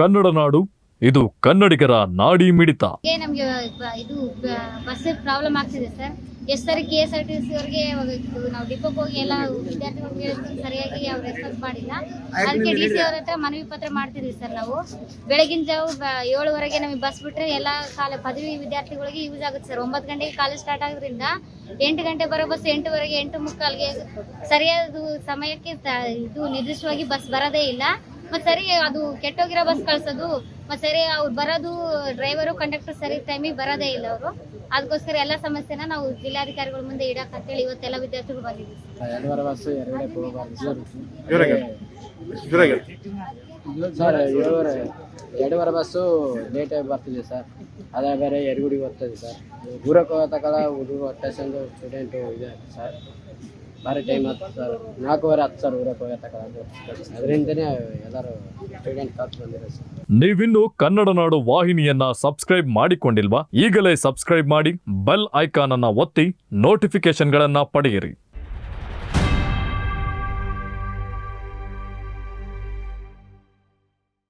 ಕನ್ನಡ ನಾಡು ಇದು ಕನ್ನಡಿಗರ ನಾಡಿ ಮಿಡಿತ. ಹೀಗೆ ನಮಗೆ ಇದು ಬಸ್ ಪ್ರಾಬ್ಲಮ್ ಆಗ್ತಿದೆ ಸರ್ ಎಷ್ಟು ಸರಿ K S R T C ಅವರಿಗೆ ನಾವು ಡಿಪೋಗೆ ಹೋಗಿ ಎಲ್ಲ ವಿದ್ಯಾರ್ಥಿಗಳಿಗೆ ಸರಿಯಾಗಿ ಅವ್ರು ರೆಸ್ಪಾನ್ಸ್ ಮಾಡಿಲ್ಲ. ಅದಕ್ಕೆ ಡಿ ಸಿ ಅವ್ರ ಹತ್ರ ಮನವಿ ಪತ್ರ ಮಾಡ್ತಿದ್ವಿ ಸರ್ ನಾವು. ಬೆಳಗಿನ ಜಾವ ಏಳುವರೆಗೆ ನಮಗೆ ಬಸ್ ಬಿಟ್ರೆ ಎಲ್ಲ ಕಾಲ ಪದವಿ ವಿದ್ಯಾರ್ಥಿಗಳಿಗೆ ಯೂಸ್ ಆಗುತ್ತೆ ಸರ್ ಒಂಬತ್ತು ಗಂಟೆಗೆ ಕಾಲೇಜ್ ಸ್ಟಾರ್ಟ್ ಆಗೋದ್ರಿಂದ ಎಂಟು ಗಂಟೆ ಬರೋ ಬಸ್ ಎಂಟುವರೆಗೆ ಎಂಟು ಮುಕ್ಕಾಲ್ಗೆ ಸರಿಯಾದ ಸಮಯಕ್ಕೆ ಇದು ನಿರ್ದಿಷ್ಟವಾಗಿ ಬಸ್ ಬರೋದೇ ಇಲ್ಲ. ಮತ್ತೆ ಸರಿ ಅದು ಕೆಟ್ಟೋಗಿರೋ ಬಸ್ ಕಳ್ಸೋದು ಮತ್ತೆ ಸರಿ ಅವ್ರು ಬರೋದು ಡ್ರೈವರು ಕಂಡಕ್ಟರ್ ಸರಿ ಟೈಮಿಗೆ ಬರೋದೇ ಇಲ್ಲ ಅವರು. ಅದಕ್ಕೋಸ್ಕರ ಎಲ್ಲ ಸಮಸ್ಯೆನ ನಾವು ಜಿಲ್ಲಾಧಿಕಾರಿಗಳ ಮುಂದೆ ಇಡಕ್ ಅಂತೇಳಿ ಇವತ್ತೆಲ್ಲ ವಿದ್ಯಾರ್ಥಿಗಳು ಬಂದಿದ್ದೀವಿ. ಸರ್. ಎರಡೂವರೆ ಬಸ್ಸು ಲೇಟಾಗಿ ಬರ್ತಿದೆ ಸರ್. ಅದೇ ಬೇರೆ ಗುಡಿಗೆ ಬರ್ತದೆ ಸರ್. ಊರಕ್ಕೆ ಹೋಗತಕ್ಕಲ್ಲ ಹುಡುಗರು ಸ್ಟೂಡೆಂಟು ಇದೆ ಸರ್. ಭಾರಿ ಟೈಮ್ ಆಯ್ತು ಸರ್. ನಾಲ್ಕೂವರೆ ಹತ್ತು ಸಾವಿರ ಊರಕ್ಕೆ ತಗೊಳ್ಳೋದು ಅದರಿಂದನೇ ಎಲ್ಲರೂ ಸ್ಟೂಡೆಂಟ್ ಕಾತು ಬಂದಿದೆ ಸರ್. ನೀವಿನ್ನು ಕನ್ನಡ ನಾಡು ವಾಹಿನಿಯನ್ನ ಸಬ್ಸ್ಕ್ರೈಬ್ ಮಾಡಿಕೊಂಡಿಲ್ವಾ? ಈಗಲೇ ಸಬ್ಸ್ಕ್ರೈಬ್ ಮಾಡಿ ಬೆಲ್ ಐಕಾನ್ ಅನ್ನ ಒತ್ತಿ ನೋಟಿಫಿಕೇಶನ್ಗಳನ್ನ ಪಡೆಯಿರಿ.